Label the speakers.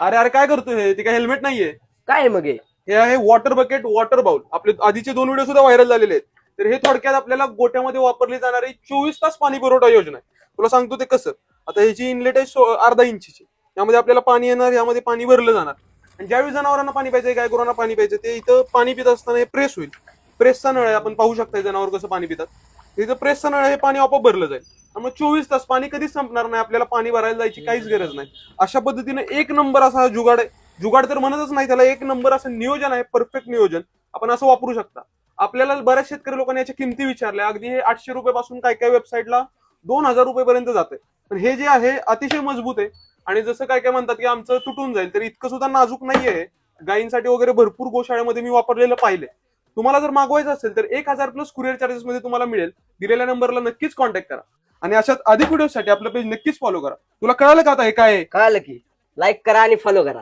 Speaker 1: अरे अरे काय करतोय हे? ते काय हेल्मेट नाहीये?
Speaker 2: काय आहे मग हे?
Speaker 1: हे आहे वॉटर बकेट वॉटर बाउल आपले आधीचे दोन व्हिडिओ सुद्धा व्हायरल झालेले आहेत. तर हे थोडक्यात आपल्याला गोट्यामध्ये वापरली जाणारी चोवीस तास पाणी पुरवठा योजना आहे. तुला सांगतो ते कसं. आता ह्याची इनलेट आहे सो- अर्धा इंचीची. त्यामध्ये आपल्याला पाणी येणार यामध्ये पाणी भरलं जाणार. आणि ज्यावेळी जनावरांना पाणी पाहिजे गाय गुरांना पाणी पाहिजे ते इथं पाणी पित असताना हे प्रेस होईल. प्रेसचा नळ आहे आपण पाहू शकता हे जनावर कसं पाणी पितात. इथं प्रेसचा नळ आहे, हे पाणी आपोआप भरलं जाईल. त्यामुळे चोवीस तास पाणी कधीच संपणार नाही आपल्याला पाणी भरायला जायची काहीच गरज नाही. अशा पद्धतीने एक नंबर असा हा जुगाड आहे. जुगाड तर म्हणतच नाही त्याला एक नंबर असं नियोजन आहे परफेक्ट नियोजन. आपण असं वापरू शकता. आपल्याला बऱ्याच शेतकरी लोकांनी याच्या किमती विचारल्या. अगदी हे आठशे रुपयापासून काय काय वेबसाईटला दोन हजार रुपयेपर्यंत जाते पण हे जे आहे अतिशय मजबूत आहे. आणि जसं काय काय म्हणतात की आमचं तुटून जाईल तर इतकं सुद्धा नाजूक नाहीये गायींसाठी वगैरे भरपूर गोशाळेमध्ये मी वापरलेलं पाहिले तुम्हाला जर मागवायचं असेल तर एक हजार प्लस कुरिअर चार्जेस मध्ये तुम्हाला मिळेल. दिलेल्या नंबरला नक्कीच कॉन्टॅक्ट करा. आणि अशाच अधिक व्हिडिओसाठी आपलं पेज नक्कीच फॉलो करा. तुला कळालं का आता हे काय आहे?
Speaker 2: कळालं की. लाईक करा आणि फॉलो करा.